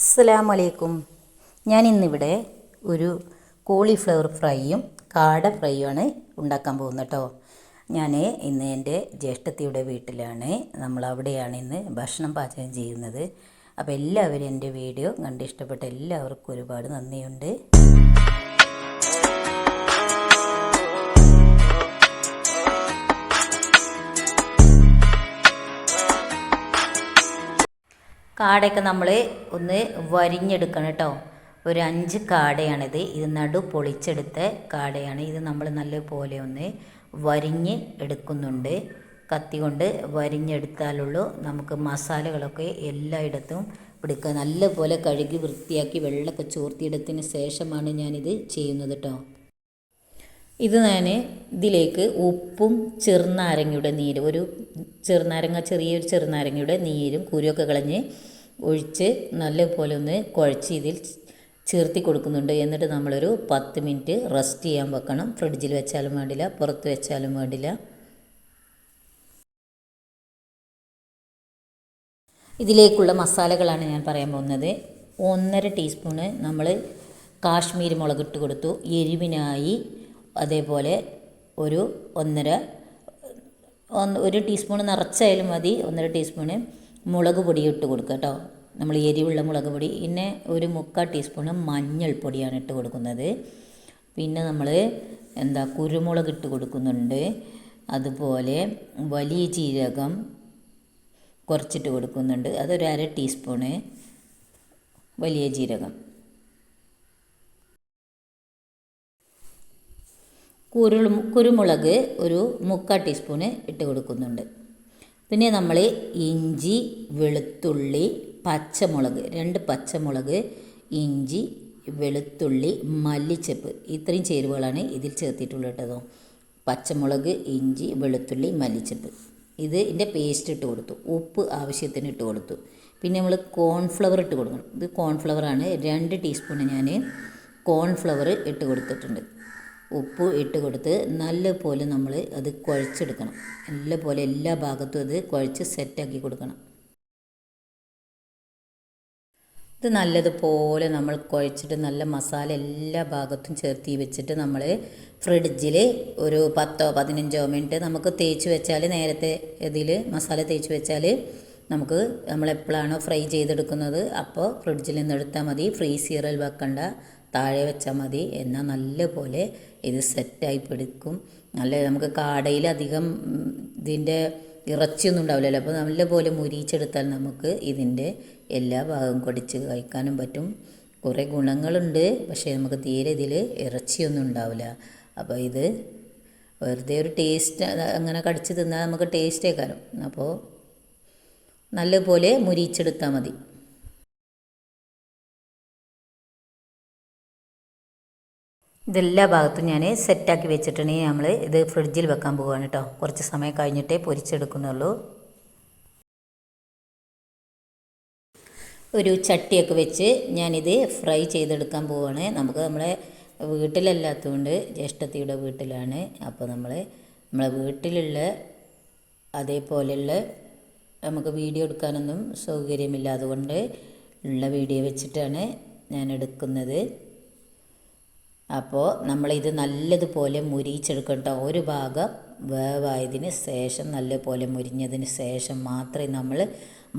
അസ്സലാമലൈക്കും. ഞാൻ ഇന്നിവിടെ ഒരു കോളിഫ്ലവർ ഫ്രൈയും കാട ഫ്രൈയുമാണ് ഉണ്ടാക്കാൻ പോകുന്നത് കേട്ടോ. ഞാൻ ഇന്ന് എന്റെ ജ്യേഷ്ഠത്തിയുടെ വീട്ടിലാണ്. നമ്മൾ അവിടെയാണ് ഇന്ന് ഭക്ഷണം പാചകം ചെയ്യുന്നത്. അപ്പോൾ എല്ലാവരും എന്റെ വീഡിയോ കണ്ടിഷ്ടപ്പെട്ട എല്ലാവർക്കും ഒരുപാട് നന്ദിയുണ്ട്. കാടയൊക്കെ നമ്മൾ ഒന്ന് വരിഞ്ഞെടുക്കണം കേട്ടോ. ഒരു അഞ്ച് കാടയാണിത്. ഇത് നടു പൊളിച്ചെടുത്ത കാടയാണ്. ഇത് നമ്മൾ നല്ലപോലെ ഒന്ന് വരിഞ്ഞ് എടുക്കുന്നുണ്ട്. കത്തി കൊണ്ട് വരിഞ്ഞെടുത്താലുള്ളൂ. നമുക്ക് മസാലകളൊക്കെ എല്ലായിടത്തും പിടിക്കുക. നല്ലപോലെ കഴുകി വൃത്തിയാക്കി വെള്ളമൊക്കെ ചോർത്തിയെടുത്തതിന് ശേഷമാണ് ഞാനിത് ചെയ്യുന്നത് കേട്ടോ. ഇത് ഞാൻ ഇതിലേക്ക് ഉപ്പും ചെറുനാരങ്ങയുടെ നീര് ഒരു ചെറുനാരങ്ങ ചെറിയൊരു ചെറുനാരങ്ങയുടെ നീരും കുരുവൊക്കെ കളഞ്ഞ് ഒഴിച്ച് നല്ലപോലെ ഒന്ന് കുഴച്ച് ഇതിൽ ചേർത്തി കൊടുക്കുന്നുണ്ട്. എന്നിട്ട് നമ്മളൊരു പത്ത് മിനിറ്റ് റെസ്റ്റ് ചെയ്യാൻ വെക്കണം. ഫ്രിഡ്ജിൽ വെച്ചാലും വേണ്ടില്ല പുറത്ത് വെച്ചാലും വേണ്ടില്ല. ഇതിലേക്കുള്ള മസാലകളാണ് ഞാൻ പറയാൻ പോകുന്നത്. ഒന്നര ടീസ്പൂണ് നമ്മൾ കാശ്മീരി മുളകിട്ട് കൊടുത്തു. എരിവിനായി അതേപോലെ ഒരു ഒന്നര ഒന്ന് ഒരു ടീസ്പൂൺ നിറച്ചായാലും മതി. ഒന്നര ടീസ്പൂണ് മുളക് പൊടി ഇട്ട് കൊടുക്കുക കേട്ടോ. നമ്മൾ എരിവുള്ള മുളക് പൊടി. പിന്നെ ഒരു മുക്കാൽ ടീസ്പൂണ് മഞ്ഞൾപ്പൊടിയാണ് ഇട്ട് കൊടുക്കുന്നത്. പിന്നെ നമ്മൾ എന്താ കുരുമുളക് ഇട്ട് കൊടുക്കുന്നുണ്ട്. അതുപോലെ വലിയ ജീരകം കുറച്ചിട്ട് കൊടുക്കുന്നുണ്ട്. അതൊരു അര ടീസ്പൂണ് വലിയ ജീരകം. കുരുളു കുരുമുളക് ഒരു മുക്കാൽ ടീസ്പൂണ് ഇട്ട് കൊടുക്കുന്നുണ്ട്. പിന്നെ നമ്മൾ ഇഞ്ചി വെളുത്തുള്ളി പച്ചമുളക് രണ്ട് പച്ചമുളക് ഇഞ്ചി വെളുത്തുള്ളി മല്ലിച്ചപ്പ് ഇത്രയും ചേരുവകളാണ് ഇതിൽ ചേർത്തിട്ടുള്ളത് കേട്ടോ. പച്ചമുളക് ഇഞ്ചി വെളുത്തുള്ളി മല്ലിച്ചപ്പ്. ഇത് ഇതിന്റെ പേസ്റ്റ് ഇട്ട് കൊടുത്തു. ഉപ്പ് ആവശ്യത്തിന് ഇട്ട് കൊടുത്തു. പിന്നെ നമ്മൾ കോൺഫ്ലവർ ഇട്ട് കൊടുക്കണം. ഇത് കോൺഫ്ലവറാണ് രണ്ട് ടീസ്പൂൺ ഞാൻ കോൺഫ്ലവർ ഇട്ട് കൊടുത്തിട്ടുണ്ട്. ഉപ്പ് ഇട്ട് കൊടുത്ത് നല്ലപോലെ നമ്മൾ അത് കുഴച്ചെടുക്കണം. നല്ലപോലെ എല്ലാ ഭാഗത്തും അത് കുഴച്ച് സെറ്റാക്കി കൊടുക്കണം. ഇത് നല്ലതുപോലെ നമ്മൾ കുഴച്ചിട്ട് നല്ല മസാല എല്ലാ ഭാഗത്തും ചേർത്തി വെച്ചിട്ട് നമ്മൾ ഫ്രിഡ്ജിൽ ഒരു പത്തോ പതിനഞ്ചോ മിനിറ്റ് നമുക്ക് തേച്ച് വെച്ചാൽ നേരത്തെ ഇതിൽ മസാല തേച്ച് വെച്ചാൽ നമുക്ക് നമ്മളെപ്പോഴാണോ ഫ്രൈ ചെയ്തെടുക്കുന്നത് അപ്പോൾ ഫ്രിഡ്ജിൽ നിന്ന് എടുത്താൽ മതി. ഫ്രീസറിൽ വെക്കണ്ട. താഴെ വെച്ചാൽ മതി. എന്നാൽ നല്ലപോലെ ഇത് സെറ്റായി പിടിക്കും. നല്ല നമുക്ക് കാടയിൽ അധികം ഇതിന്റെ ഇറച്ചിയൊന്നും ഉണ്ടാവില്ലല്ലോ. അപ്പോൾ നല്ലപോലെ മുരിച്ചെടുത്താൽ നമുക്ക് ഇതിന്റെ എല്ലാ ഭാഗവും കടിച്ച് കഴിക്കാനും പറ്റും. കുറേ ഗുണങ്ങളുണ്ട്. പക്ഷേ നമുക്ക് തീരെ ഇതിൽ ഇറച്ചിയൊന്നും ഉണ്ടാവില്ല. അപ്പോൾ ഇത് വെറുതെ ഒരു ടേസ്റ്റ് അങ്ങനെ കടിച്ച് തിന്നാൽ നമുക്ക് ടേസ്റ്റേ അപ്പോൾ നല്ലപോലെ മുരിച്ചെടുത്താൽ മതി. ഇതെല്ലാ ഭാഗത്തും ഞാൻ സെറ്റാക്കി വെച്ചിട്ടുണ്ടെങ്കിൽ നമ്മൾ ഇത് ഫ്രിഡ്ജിൽ വെക്കാൻ പോവുകയാണ് കേട്ടോ കുറച്ച് സമയം കഴിഞ്ഞിട്ടേ പൊരിച്ചെടുക്കുന്നുള്ളൂ. ഒരു ചട്ടിയൊക്കെ വെച്ച് ഞാനിത് ഫ്രൈ ചെയ്തെടുക്കാൻ പോവുകയാണ് നമുക്ക് നമ്മളെ വീട്ടിലല്ലാത്തതുകൊണ്ട് ജ്യേഷ്ഠത്തിയുടെ വീട്ടിലാണ്. അപ്പോൾ നമ്മൾ നമ്മളെ വീട്ടിലുള്ള അതേപോലെയുള്ള നമുക്ക് വീഡിയോ എടുക്കാനൊന്നും സൗകര്യമില്ല അതുകൊണ്ട് ഉള്ള വീഡിയോ വെച്ചിട്ടാണ് ഞാൻ എടുക്കുന്നത് അപ്പോൾ നമ്മളിത് നല്ലതുപോലെ മുരിച്ചെടുക്കട്ടോ ഒരു ഭാഗം വേവായതിന് ശേഷം നല്ലപോലെ മുരിഞ്ഞതിന് ശേഷം മാത്രമേ നമ്മൾ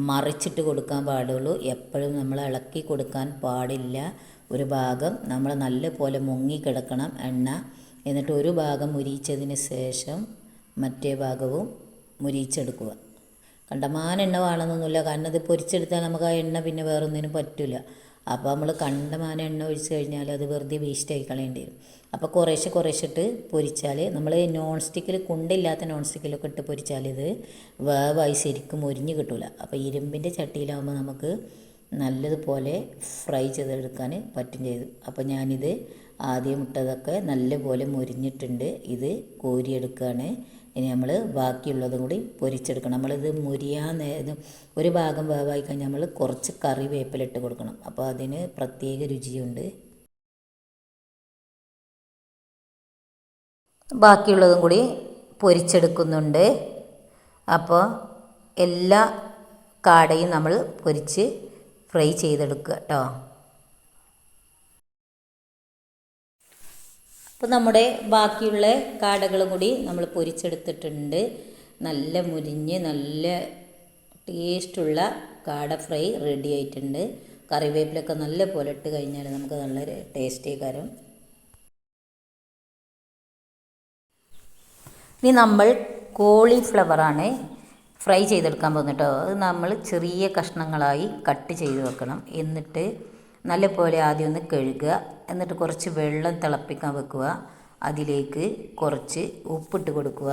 മറിച്ചിട്ട് കൊടുക്കാൻ പാടുള്ളൂ. എപ്പോഴും നമ്മൾ ഇളക്കി കൊടുക്കാൻ പാടില്ല. ഒരു ഭാഗം നമ്മൾ നല്ലപോലെ മുങ്ങിക്കിടക്കണം എണ്ണ. എന്നിട്ട് ഒരു ഭാഗം മുരിച്ചതിന് ശേഷം മറ്റേ ഭാഗവും മുരിച്ചെടുക്കുക കണ്ടമാന എണ്ണ വേണമെന്നൊന്നുമില്ല. കാരണം ഇത് പൊരിച്ചെടുത്താൽ നമുക്ക് ആ എണ്ണ പിന്നെ വേറൊന്നിനും പറ്റില്ല അപ്പോൾ നമ്മൾ കണ്ടമാന എണ്ണ ഒഴിച്ച് കഴിഞ്ഞാൽ അത് വെറുതെ വേസ്റ്റ് ആയി കളയേണ്ടി വരും. അപ്പോൾ കുറേശ്ശെ കുറേശ്ശെ ഇട്ട് പൊരിച്ചാൽ നമ്മൾ നോൺ സ്റ്റിക്കിൽ കുണ്ടില്ലാത്ത നോൺ സ്റ്റിക്കിലൊക്കെ ഇട്ട് പൊരിച്ചാൽ ഇത് വേവായി ശരിക്കും ഒരിഞ്ഞ് കിട്ടില്ല അപ്പോൾ ഇരുമ്പിന്റെ ചട്ടിയിലാവുമ്പോൾ നമുക്ക് നല്ലതുപോലെ ഫ്രൈ ചെയ്തെടുക്കാൻ പറ്റും ചെയ്തു. അപ്പോൾ ഞാനിത് ആദ്യം ഇട്ടതൊക്കെ നല്ലപോലെ മുരിഞ്ഞിട്ടുണ്ട്. ഇത് കോരിയെടുക്കുകയാണ് ഇനി നമ്മൾ ബാക്കിയുള്ളതും കൂടി പൊരിച്ചെടുക്കണം. നമ്മളിത് മുരിയാൻ നേരം ഒരു ഭാഗം വേവായി കഴിഞ്ഞാൽ നമ്മൾ കുറച്ച് കറിവേപ്പിലിട്ട് കൊടുക്കണം. അപ്പോൾ അതിന് പ്രത്യേക രുചിയുണ്ട്. ബാക്കിയുള്ളതും കൂടി പൊരിച്ചെടുക്കുന്നുണ്ട്. അപ്പോൾ എല്ലാ കാടയും നമ്മൾ പൊരിച്ച് ഫ്രൈ ചെയ്തെടുക്കുക കേട്ടോ. അപ്പോൾ നമ്മുടെ ബാക്കിയുള്ള കാടകളും കൂടി നമ്മൾ പൊരിച്ചെടുത്തിട്ടുണ്ട്. നല്ല മുരിഞ്ഞ് നല്ല ടേസ്റ്റുള്ള കാട ഫ്രൈ റെഡി ആയിട്ടുണ്ട്. കറിവേപ്പിലൊക്കെ നല്ല പോലെ ഇട്ട് കഴിഞ്ഞാൽ നമുക്ക് നല്ല ടേസ്റ്റി കാരം. ഇനി നമ്മൾ കോളിഫ്ലവറാണ് ഫ്രൈ ചെയ്തെടുക്കാൻ പോകുന്നിട്ടോ അത് നമ്മൾ ചെറിയ കഷ്ണങ്ങളായി കട്ട് ചെയ്ത് വെക്കണം. എന്നിട്ട് നല്ല പോലെ ആദ്യം ഒന്ന് കഴുകുക. എന്നിട്ട് കുറച്ച് വെള്ളം തിളപ്പിക്കാൻ വെക്കുക. അതിലേക്ക് കുറച്ച് ഉപ്പിട്ട് കൊടുക്കുക.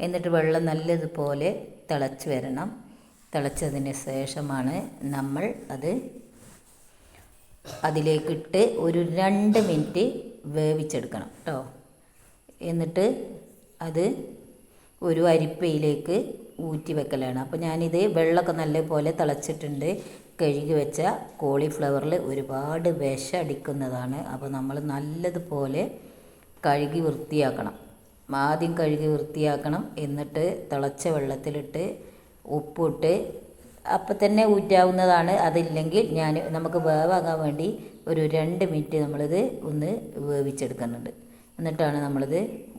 എന്നിട്ട് വെള്ളം നല്ലതുപോലെ തിളച്ച് വരണം. തിളച്ചതിന് ശേഷമാണ് നമ്മൾ അത് അതിലേക്കിട്ട് ഒരു രണ്ട് മിനിറ്റ് വേവിച്ചെടുക്കണം കേട്ടോ എന്നിട്ട് അത് ഒരു അരിപ്പയിലേക്ക് ഊറ്റി വെക്കലാണ് അപ്പോൾ ഞാനിത് വെള്ളമൊക്കെ നല്ലപോലെ തിളച്ചിട്ടുണ്ട്. കഴുകി വെച്ച കോളിഫ്ലവറിൽ ഒരുപാട് വിഷം അടിക്കുന്നതാണ്. അപ്പോൾ നമ്മൾ നല്ലതുപോലെ കഴുകി വൃത്തിയാക്കണം. ആദ്യം കഴുകി വൃത്തിയാക്കണം. എന്നിട്ട് തിളച്ച വെള്ളത്തിലിട്ട് ഉപ്പിട്ട് അപ്പം തന്നെ ഊറ്റാവുന്നതാണ്. അതില്ലെങ്കിൽ ഞാൻ നമുക്ക് വേവാകാൻ വേണ്ടി ഒരു രണ്ട് മിനിറ്റ് നമ്മളിത് ഒന്ന് വേവിച്ചെടുക്കുന്നുണ്ട്. എന്നിട്ടാണ് നമ്മളിത്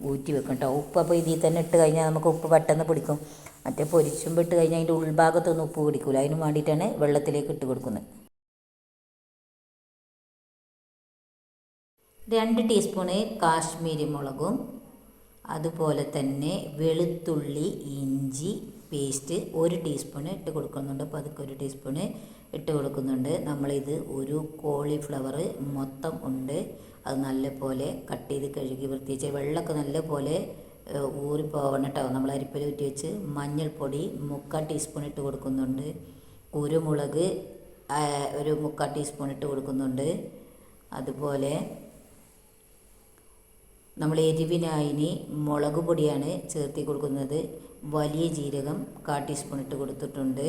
ഊറ്റി വെക്കും കേട്ടോ. ഉപ്പ് അപ്പോൾ ഇതിൽ തന്നെ ഇട്ട് കഴിഞ്ഞാൽ നമുക്ക് ഉപ്പ് പെട്ടെന്ന് പിടിക്കും. മറ്റേ പൊരിച്ചുമ്പോൾ ഇട്ട് കഴിഞ്ഞാൽ അതിന്റെ ഉൾഭാഗത്തൊന്നും ഉപ്പ് പിടിക്കില്ല അതിന് വേണ്ടിയിട്ടാണ് വെള്ളത്തിലേക്ക് ഇട്ട് കൊടുക്കുന്നത്. രണ്ട് ടീസ്പൂണ് കാശ്മീരി മുളകും അതുപോലെ തന്നെ വെളുത്തുള്ളി ഇഞ്ചി പേസ്റ്റ് ഒരു ടീസ്പൂണ് ഇട്ട് കൊടുക്കുന്നുണ്ട്. അപ്പോൾ അതൊക്കെ ഒരു ടീസ്പൂണ് ഇട്ട് കൊടുക്കുന്നുണ്ട്. നമ്മളിത് ഒരു കോളിഫ്ലവർ മൊത്തം ഉണ്ട്. അത് നല്ലപോലെ കട്ട് ചെയ്ത് കഴുകി വൃത്തിച്ച് വെള്ളമൊക്കെ നല്ലപോലെ ഊറിപ്പോവണം കേട്ടോ. നമ്മൾ അരിപ്പയിൽ ഊറ്റി വെച്ച് മഞ്ഞൾപ്പൊടി മുക്കാൽ ടീസ്പൂൺ ഇട്ട് കൊടുക്കുന്നുണ്ട്. കുരുമുളക് ഒരു മുക്കാൽ ടീസ്പൂൺ ഇട്ട് കൊടുക്കുന്നുണ്ട്. അതുപോലെ നമ്മൾ എരിവിനായിനി മുളക് പൊടിയാണ് ചേർത്തി കൊടുക്കുന്നത്. വലിയ ജീരകം കാ ടീസ്പൂൺ ഇട്ട് കൊടുത്തിട്ടുണ്ട്.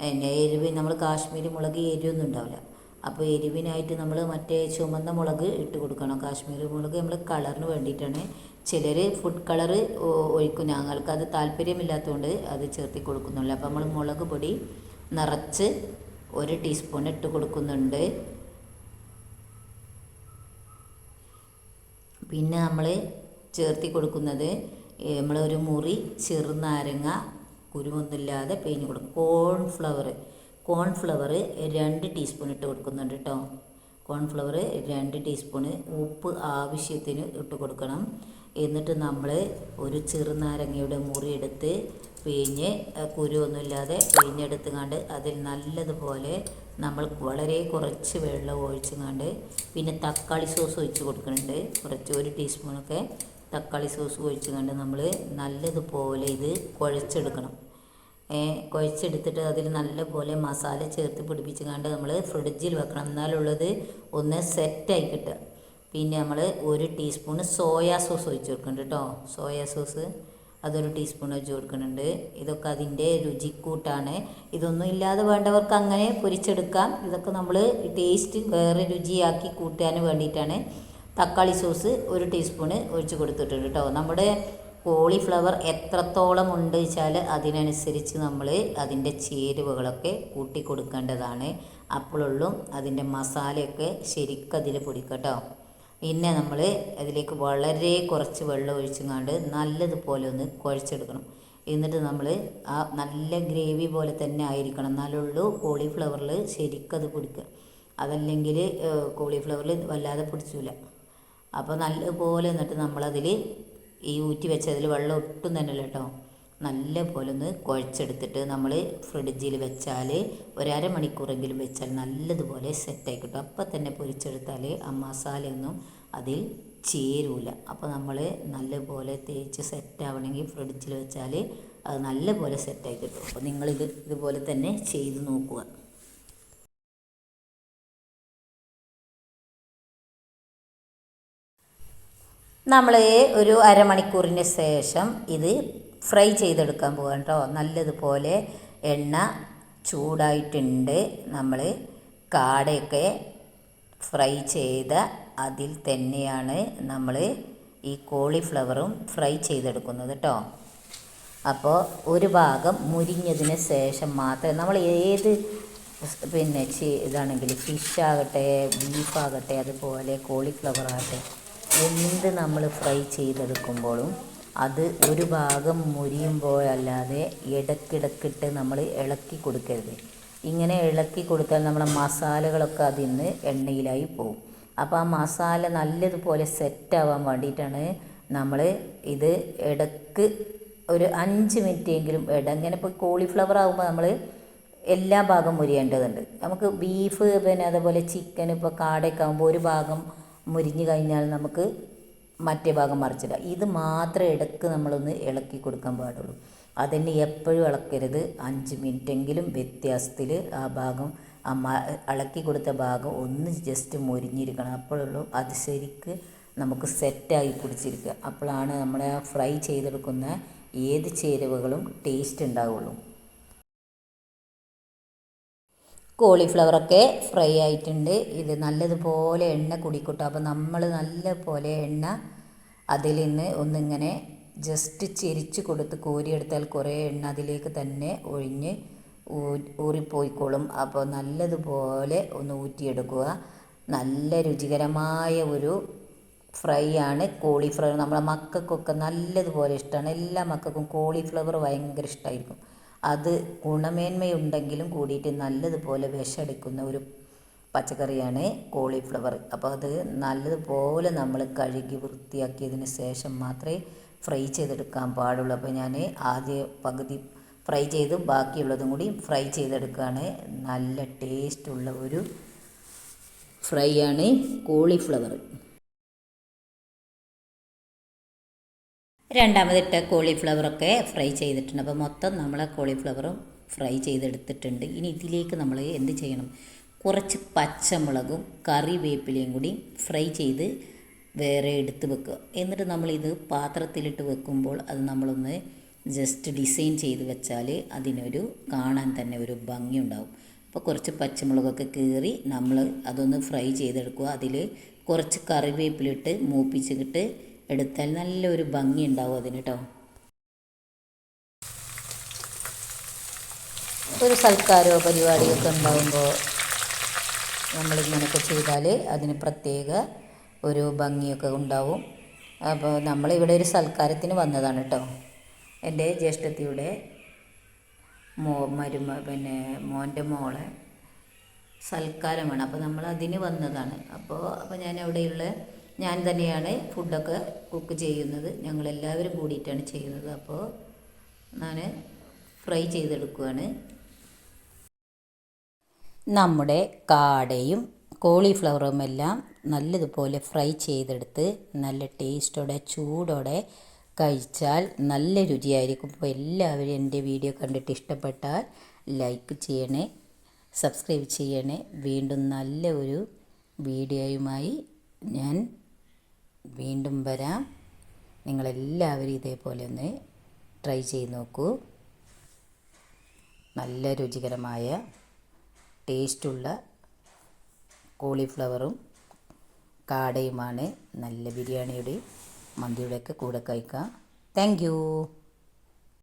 പിന്നെ എരിവ് നമ്മൾ കാശ്മീരി മുളക് എരിവൊന്നും ഉണ്ടാവില്ല. അപ്പോൾ എരിവിനായിട്ട് നമ്മൾ മറ്റേ ചുമന്ന മുളക് ഇട്ട് കൊടുക്കണം. കാശ്മീരി മുളക് നമ്മൾ കളറിന് വേണ്ടിയിട്ടാണ്. ചിലർ ഫുഡ് കളർ ഒഴിക്കും. ഞങ്ങൾക്ക് അത് താല്പര്യമില്ലാത്തതുകൊണ്ട് അത് ചേർത്തി കൊടുക്കുന്നുള്ളൂ. അപ്പോൾ നമ്മൾ മുളക് പൊടി നിറച്ച് ഒരു ടീസ്പൂൺ ഇട്ട് കൊടുക്കുന്നുണ്ട്. പിന്നെ നമ്മൾ ചേർത്തി കൊടുക്കുന്നത് നമ്മളൊരു മുറി ചെറുനാരങ്ങ കുരുമൊന്നുമില്ലാതെ പിഴിഞ്ഞ് കൊടുക്കും. കോൺഫ്ലവർ കോൺഫ്ലവർ രണ്ട് ടീസ്പൂൺ ഇട്ട് കൊടുക്കുന്നുണ്ട് കേട്ടോ. കോൺഫ്ലവർ രണ്ട് ടീസ്പൂണ് ഉപ്പ് ആവശ്യത്തിന് ഇട്ട് കൊടുക്കണം. എന്നിട്ട് നമ്മൾ ഒരു ചെറുനാരങ്ങയുടെ മുറി എടുത്ത് പിഴിഞ്ഞ് കുരുവൊന്നുമില്ലാതെ പിഴിഞ്ഞെടുത്തുകൊണ്ട് അതിൽ നല്ലതുപോലെ നമ്മൾ വളരെ കുറച്ച് വെള്ളം ഒഴിച്ചുകൊണ്ട് പിന്നെ തക്കാളി സോസ് ഒഴിച്ച് കൊടുക്കുന്നുണ്ട്. കുറച്ച് ഒരു ടീസ്പൂണൊക്കെ തക്കാളി സോസ് ഒഴിച്ചുകൊണ്ട് നമ്മൾ നല്ലതുപോലെ ഇത് കുഴച്ചെടുക്കണം. കുഴച്ചെടുത്തിട്ട് അതിൽ നല്ലപോലെ മസാല ചേർത്ത് പിടിപ്പിച്ച് കണ്ട് നമ്മൾ ഫ്രിഡ്ജിൽ വെക്കണം. എന്നാലുള്ളത് ഒന്ന് സെറ്റായി കിട്ടുക. പിന്നെ നമ്മൾ ഒരു ടീസ്പൂൺ സോയാ സോസ് ഒഴിച്ച് കൊടുക്കുന്നുണ്ട് കേട്ടോ. സോയാ സോസ് അതൊരു ടീസ്പൂൺ വെച്ച് കൊടുക്കുന്നുണ്ട്. ഇതൊക്കെ അതിന്റെ രുചിക്കൂട്ടാണ്. ഇതൊന്നും ഇല്ലാതെ വേണ്ടവർക്ക് അങ്ങനെ പൊരിച്ചെടുക്കാം. ഇതൊക്കെ നമ്മൾ ടേസ്റ്റ് വേറെ രുചിയാക്കി കൂട്ടാൻ വേണ്ടിയിട്ടാണ്. തക്കാളി സോസ് ഒരു ടീസ്പൂണ് ഒഴിച്ച് കൊടുത്തിട്ടുണ്ട് കേട്ടോ. നമ്മുടെ കോളിഫ്ലവർ എത്രത്തോളം ഉണ്ട് വെച്ചാൽ അതിനനുസരിച്ച് നമ്മൾ അതിന്റെ ചേരുവകളൊക്കെ കൂട്ടി കൊടുക്കേണ്ടതാണ് അപ്പോഴുള്ളൂ അതിന്റെ മസാലയൊക്കെ ശരിക്കും അതിൽ പൊടിക്കട്ടോ. പിന്നെ നമ്മൾ അതിലേക്ക് വളരെ കുറച്ച് വെള്ളം ഒഴിച്ചുകൊണ്ട് നല്ലതുപോലെ ഒന്ന് കുഴച്ചെടുക്കണം. എന്നിട്ട് നമ്മൾ ആ നല്ല ഗ്രേവി പോലെ തന്നെ ആയിരിക്കണം. എന്നാലുള്ളൂ കോളിഫ്ലവറിൽ ശരിക്കും അത് പിടിക്കുക അതല്ലെങ്കിൽ കോളിഫ്ലവറിൽ വല്ലാതെ പിടിച്ചില്ല അപ്പോൾ നല്ലപോലെ എന്നിട്ട് നമ്മളതിൽ ഈ ഊറ്റി വെച്ചതിൽ വെള്ളം ഒട്ടും തന്നെ ഇല്ല കേട്ടോ. നല്ല പോലെ ഒന്ന് കുഴച്ചെടുത്തിട്ട് നമ്മൾ ഫ്രിഡ്ജിൽ വെച്ചാൽ ഒരമണിക്കൂറെങ്കിലും വെച്ചാൽ നല്ലതുപോലെ സെറ്റായി കിട്ടും. അപ്പം തന്നെ പൊരിച്ചെടുത്താൽ ആ മസാലയൊന്നും അതിൽ ചേരൂല. അപ്പോൾ നമ്മൾ നല്ലപോലെ തേച്ച് സെറ്റാവണമെങ്കിൽ ഫ്രിഡ്ജിൽ വെച്ചാൽ അത് നല്ലപോലെ സെറ്റായി കിട്ടും. അപ്പോൾ നിങ്ങളിത് ഇതുപോലെ തന്നെ ചെയ്ത് നോക്കുക. നമ്മൾ ഒരു അരമണിക്കൂറിന് ശേഷം ഇത് ഫ്രൈ ചെയ്തെടുക്കാൻ പോകാം കേട്ടോ നല്ലതുപോലെ എണ്ണ ചൂടായിട്ടുണ്ട്. നമ്മൾ കാടയൊക്കെ ഫ്രൈ ചെയ്ത അതിൽ തന്നെയാണ് നമ്മൾ ഈ കോളിഫ്ലവറും ഫ്രൈ ചെയ്തെടുക്കുന്നത് കേട്ടോ അപ്പോൾ ഒരു ഭാഗം മുരിഞ്ഞതിന് ശേഷം മാത്രമേ നമ്മൾ ഏത് പിന്നെ ഇതാണെങ്കിൽ ഫിഷ് ആകട്ടെ ബീഫാകട്ടെ അതുപോലെ കോളിഫ്ലവർ ആകട്ടെ എന്ത് നമ്മൾ ഫ്രൈ ചെയ്തെടുക്കുമ്പോഴും അത് ഒരു ഭാഗം മുരിയുമ്പോഴല്ലാതെ ഇടക്കിടക്കിട്ട് നമ്മൾ ഇളക്കി കൊടുക്കരുത്. ഇങ്ങനെ ഇളക്കി കൊടുത്താൽ നമ്മുടെ മസാലകളൊക്കെ അതിൽ നിന്ന് എണ്ണയിലായി പോകും അപ്പോൾ ആ മസാല നല്ലതുപോലെ സെറ്റാവാൻ വേണ്ടിയിട്ടാണ് നമ്മൾ ഇത് ഇടയ്ക്ക് ഒരു അഞ്ച് മിനിറ്റെങ്കിലും ഇട. ഇങ്ങനെ ഇപ്പോൾ കോളിഫ്ലവർ ആകുമ്പോൾ നമ്മൾ എല്ലാ ഭാഗം മുരിയേണ്ടതുണ്ട്. നമുക്ക് ബീഫ് പിന്നെ അതുപോലെ ചിക്കൻ ഇപ്പോൾ കാടയൊക്കെ ആകുമ്പോൾ ഒരു ഭാഗം മുരിഞ്ഞ് കഴിഞ്ഞാൽ നമുക്ക് മറ്റേ ഭാഗം മറിച്ചിടാം ഇത് മാത്രം ഇടയ്ക്ക് നമ്മളൊന്ന് ഇളക്കി കൊടുക്കാൻ പാടുള്ളൂ. അതിന് എപ്പോഴും ഇളക്കരുത്. അഞ്ച് മിനിറ്റെങ്കിലും വ്യത്യാസത്തിൽ ആ ഭാഗം ആ ഇളക്കി കൊടുത്ത ഭാഗം ഒന്ന് ജസ്റ്റ് മുരിഞ്ഞിരിക്കണം. അപ്പോഴുള്ളൂ അത് ശരിക്ക് നമുക്ക് സെറ്റായി പിടിച്ചിരിക്കുക. അപ്പോഴാണ് നമ്മുടെ ആ ഫ്രൈ ചെയ്തെടുക്കുന്ന ഏത് ചേരുവകളും ടേസ്റ്റ് ഉണ്ടാവുള്ളൂ. കോളിഫ്ലവറൊക്കെ ഫ്രൈ ആയിട്ടുണ്ട്. ഇത് നല്ലതുപോലെ എണ്ണ കുടിക്കൂട്ടോ. അപ്പോൾ നമ്മൾ നല്ലപോലെ എണ്ണ അതിൽ നിന്ന് ഒന്നിങ്ങനെ ജസ്റ്റ് ചെരിച്ച് കൊടുത്ത് കോരിയെടുത്താൽ കുറേ എണ്ണ അതിലേക്ക് തന്നെ ഒഴിഞ്ഞ് ഊറിപ്പോയിക്കോളും. അപ്പോൾ നല്ലതുപോലെ ഒന്ന് ഊറ്റിയെടുക്കുക. നല്ല രുചികരമായ ഒരു ഫ്രൈ ആണ് കോളിഫ്ലവർ. നമ്മളെ മക്കൾക്കൊക്കെ നല്ലതുപോലെ ഇഷ്ടമാണ് എല്ലാ മക്കൾക്കും കോളിഫ്ലവർ ഭയങ്കര ഇഷ്ടമായിരിക്കും അത് ഗുണമേന്മയുണ്ടെങ്കിലും കൂടിയിട്ട് നല്ലതുപോലെ വിഷടിക്കുന്ന ഒരു പച്ചക്കറിയാണ് കോളിഫ്ലവർ. അപ്പോൾ അത് നല്ലതുപോലെ നമ്മൾ കഴുകി വൃത്തിയാക്കിയതിന് ശേഷം മാത്രമേ ഫ്രൈ ചെയ്തെടുക്കാൻ പാടുള്ളൂ. അപ്പോൾ ഞാൻ ആദ്യ പകുതി ഫ്രൈ ചെയ്ത് ബാക്കിയുള്ളതും കൂടി ഫ്രൈ ചെയ്തെടുക്കുകയാണ്. നല്ല ടേസ്റ്റുള്ള ഒരു ഫ്രൈ ആണ് കോളിഫ്ലവർ. രണ്ടാമതിട്ട കോളിഫ്ലവറൊക്കെ ഫ്രൈ ചെയ്തിട്ടുണ്ട്. അപ്പോൾ മൊത്തം നമ്മൾ കോളിഫ്ലവറും ഫ്രൈ ചെയ്തെടുത്തിട്ടുണ്ട്. ഇനി ഇതിലേക്ക് നമ്മൾ എന്ത് ചെയ്യണം? കുറച്ച് പച്ചമുളകും കറിവേപ്പിലയും കൂടി ഫ്രൈ ചെയ്ത് വേറെ എടുത്ത് വെക്കുക. എന്നിട്ട് നമ്മളിത് പാത്രത്തിലിട്ട് വെക്കുമ്പോൾ അത് നമ്മളൊന്ന് ജസ്റ്റ് ഡിസൈൻ ചെയ്ത് വെച്ചാൽ അതിനൊരു കാണാൻ തന്നെ ഒരു ഭംഗി ഉണ്ടാവും. അപ്പോൾ കുറച്ച് പച്ചമുളകൊക്കെ കീറി നമ്മൾ അതൊന്ന് ഫ്രൈ ചെയ്തെടുക്കുക. അതിൽ കുറച്ച് കറിവേപ്പിലിട്ട് മൂപ്പിച്ചിട്ട് എടുത്താൽ നല്ലൊരു ഭംഗി ഉണ്ടാവും അതിന് കേട്ടോ ഒരു സൽക്കാരോ പരിപാടിയൊക്കെ ഉണ്ടാകുമ്പോൾ നമ്മളിങ്ങനെയൊക്കെ ചെയ്താൽ അതിന് പ്രത്യേക ഒരു ഭംഗിയൊക്കെ ഉണ്ടാവും. അപ്പോൾ നമ്മളിവിടെ ഒരു സൽക്കാരത്തിന് വന്നതാണ് കേട്ടോ എന്റെ ജ്യേഷ്ഠത്തിയുടെ മോ മരുമ പിന്നെ മോന്റെ മോളെ സൽക്കാരമാണ്. അപ്പോൾ നമ്മൾ അതിന് വന്നതാണ്. അപ്പോൾ അപ്പോൾ ഞാൻ അവിടെയുള്ള ഞാൻ തന്നെയാണ് ഫുഡൊക്കെ കുക്ക് ചെയ്യുന്നത്. ഞങ്ങളെല്ലാവരും കൂടിയിട്ടാണ് ചെയ്യുന്നത്. അപ്പോൾ ഞാൻ ഫ്രൈ ചെയ്തെടുക്കുകയാണ് നമ്മുടെ കാടയും കോളിഫ്ലവറും എല്ലാം നല്ലതുപോലെ ഫ്രൈ ചെയ്തെടുത്ത് നല്ല ടേസ്റ്റോടെ ചൂടോടെ കഴിച്ചാൽ നല്ല രുചിയായിരിക്കും. അപ്പോൾ എല്ലാവരും എന്റെ വീഡിയോ കണ്ടിട്ട് ഇഷ്ടപ്പെട്ടാൽ ലൈക്ക് ചെയ്യണേ സബ്സ്ക്രൈബ് ചെയ്യണേ. വീണ്ടും നല്ല ഒരു വീഡിയോയുമായി ഞാൻ വീണ്ടും വരാം. നിങ്ങളെല്ലാവരും ഇതേപോലെ ഒന്ന് ട്രൈ ചെയ്ത് നോക്കൂ. നല്ല രുചികരമായ ടേസ്റ്റുള്ള കോളിഫ്ലവറും കാടയുമാണ്. നല്ല ബിരിയാണിയുടെ മന്തിയുടെയൊക്കെ കൂടെ കഴിക്കാം. താങ്ക്